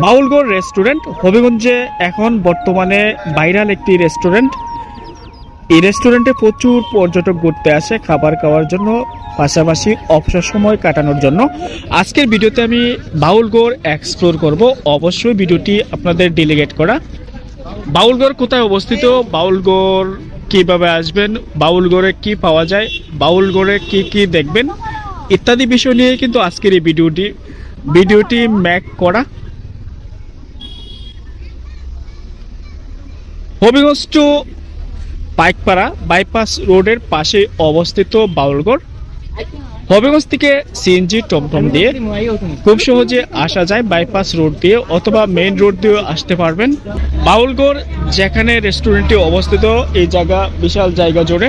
বাউলগড় restaurant হবিগঞ্জে এখন বর্তমানে viral একটি রেস্টুরেন্ট। এই রেস্টুরেন্টে প্রচুর পর্যটক ঘুরতে আসে খাবার খাওয়ার জন্য, পাশাপাশি অবসর সময় কাটানোর জন্য। আজকের ভিডিওতে আমি বাউলগড় এক্সপ্লোর করব। অবশ্যই ভিডিওটি আপনাদের ডেলিগেট করা। বাউলগড় কোথায় অবস্থিত? বাউলগড় কীভাবে আসবেন? বাউলগড়ে কি পাওয়া যায়? বাউলগড়ে কি কি দেখবেন? ইত্যাদি বিষয় নিয়ে কিন্তু আজকের এই ভিডিওটি ভিডিওটি ম্যাক করা। হবিগঞ্জ টু পাইকপাড়া বাইপাস রোডের পাশে অবস্থিত বাউলগড়। হবিগঞ্জ থেকে সিএনজি টমটম দিয়ে খুব সহজে আসা যায় বাইপাস রোড দিয়ে অথবা মেইন রোড দিয়েও আসতে পারবেন। বাউলগড়, যেখানে রেস্টুরেন্টটি অবস্থিত, এই জায়গা বিশাল জায়গা জুড়ে।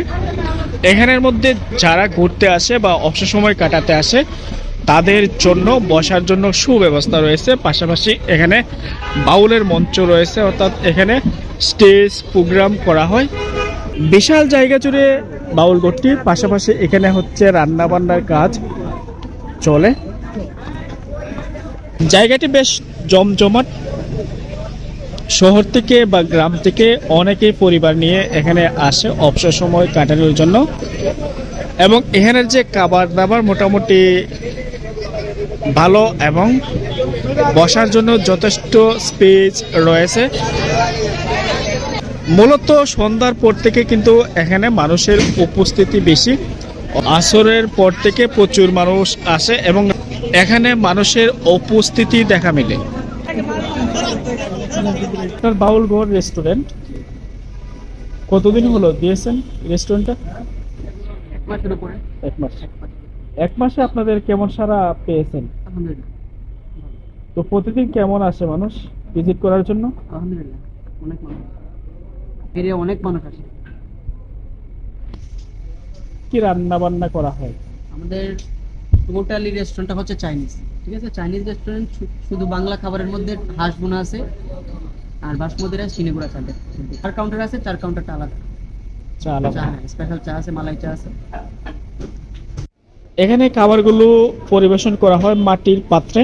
এখানের মধ্যে যারা ঘুরতে আসে বা অবসর সময় কাটাতে আসে, তাদের জন্য বসার জন্য সুব্যবস্থা রয়েছে। পাশাপাশি এখানে বাউলের মঞ্চ রয়েছে, অর্থাৎ এখানে স্টেজ প্রোগ্রাম করা হয়। বিশাল জায়গা জুড়ে বাউল ঘরটি পাশাপাশি এখানে হচ্ছে রান্না বান্নার কাজ চলে। জায়গাটি বেশ জমজমাট। শহর থেকে বা গ্রাম থেকে অনেকেই পরিবার নিয়ে এখানে আসে অবসর সময় কাটানোর জন্য। এবং এখানের যে খাবার দাবার মোটামুটি ভালো এবং বসার জন্য যথেষ্ট স্পেস রয়েছে। মূলত সন্ধ্যার পর থেকে কিন্তু এখানে মানুষের উপস্থিতি বেশি। আসরের পর থেকে প্রচুর মানুষ আসে এবং এখানে মানুষের উপস্থিতি দেখা মিলে। বাউলগড় রেস্টুরেন্ট। কতদিন হলো দিয়েছেন রেস্টুরেন্টটা? এক মাসের উপরে। এক মাস। এক মাসে আপনাদের কেমন সারা পেয়েছেন? তো প্রতিদিন কেমন আসে মানুষ ভিজিট করার জন্য? আলহামদুলিল্লাহ। অনেক মানুষ। এরিয়া অনেক মানুষ আসে। কি রান্না বান্না করা হয়? আমাদের টোটালি রেস্টুরেন্টটা হচ্ছে চাইনিজ। ঠিক আছে? চাইনিজ রেস্টুরেন্ট শুধু বাংলা খাবারের মধ্যে হাঁস বোনা আছে আর বাসমতি রাইস চিনিগুড়া চালের চার কাউন্টার আছে চার কাউন্টারটা আলাদা। চা আলাদা। স্পেশাল চা আছে মালাই চা আছে। এখানে খাবারগুলো পরিবেশন করা হয় মাটির পাত্রে।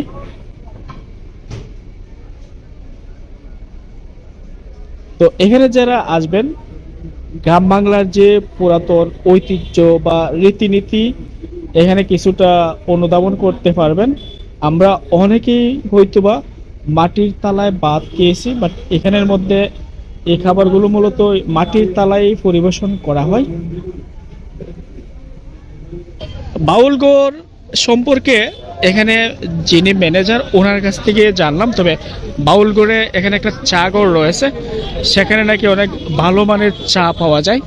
তো এখানে যারা আসবেন, গ্রাম বাংলার যে পুরাতন ঐতিহ্য বা রীতিনীতি, এখানে কিছুটা অনুধাবন করতে পারবেন। আমরা অনেকেই হয়তোবা মাটির তালায় ভাত খেয়েছি বাট এখানের মধ্যে এই খাবারগুলো মূলত মাটির তালায় পরিবেশন করা হয়। বাউলগড় সম্পর্কে এখানে যিনি ম্যানেজার ওনার কাছ থেকে জানলাম, তবে বাউলগড়ে এখানে একটা চা ঘর রয়েছে। সেখানে নাকি অনেক ভালো মানের চা পাওয়া যায়।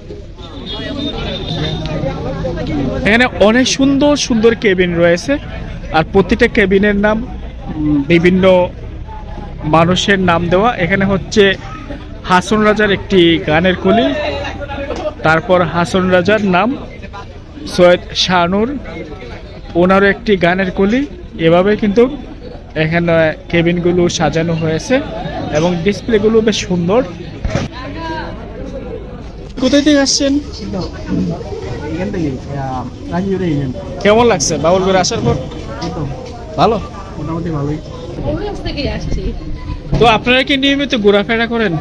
এখানে অনেক সুন্দর সুন্দর কেবিন রয়েছে। আর প্রতিটা কেবিনের নাম, বিভিন্ন মানুষের নাম দেওয়া। এখানে হচ্ছে হাসন রাজার একটি গানের কলি। তারপর হাসন রাজার নাম সৈয়দ শাহনুর। ওনারও একটি গানের কলি। এভাবে কিন্তু এখানে কেবিনগুলো সাজানো হয়েছে এবং ডিসপ্লেগুলো বেশ সুন্দর। কোথায় থেকে আসছেন? কেমন লাগছে? বাউলগড়ে আসার পর? ভালো? মোটামুটি ভালোই তো আপনারা কি নিয়মিত ঘোরাফেরা করেন?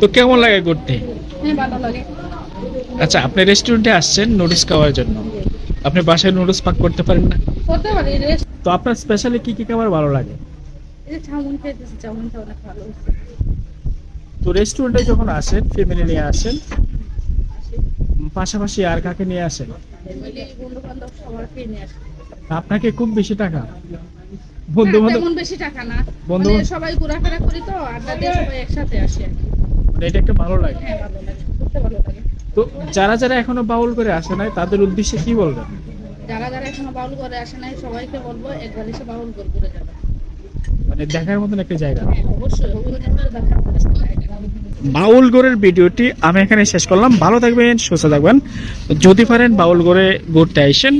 তো কেমন লাগে ঘুরতে? হ্যাঁ আচ্ছা আপনি রেস্টুরেন্টে আসছেন নুডলস খাওয়ার জন্য। আপনি বাসায় নুডলস পাক করতে পারেন না? করতে পারি রেস্ট তো আপনার স্পেশালি কি কি খাবার ভালো লাগে? এই যে চাউমিন খেতেছি চাউমিনটা অনেক ভালো তো রেস্টুরেন্টে যখন আসেন ফ্যামিলি নিয়ে আসেন পাশাপাশি আর কাকে নিয়ে আসেন? বন্ধু বান্ধব আপনাকে খুব বেশি টাকা? বন্ধু হ্যাঁ, বান্ধব তেমন বেশি টাকা না। বন্ধু- মানে সবাই ঘোরাফেরা করি তো আড্ডা দিয়ে সবাই একসাথে আসি এটা একটা ভালো লাগে। হ্যাঁ ভালো লাগে করতে ভালো লাগে। তো যারা যারা এখনও বাউল করে আসে নাই তাদের উদ্দেশ্যে কি বলবেন? যারা যারা এখনও বাউল করে আসে নাই সবাইকে বলব একবার এসে বাউল করে ঘুরে যাবে। মানে দেখার মতন একটা জায়গা। হ্যাঁ। বাউলগড়ের ভিডিওটি আমি এখানে শেষ করলাম। ভালো থাকবেন সুস্থ থাকবেন। যদি পারেন বাউলগড়ে ঘুরতে আইসেন।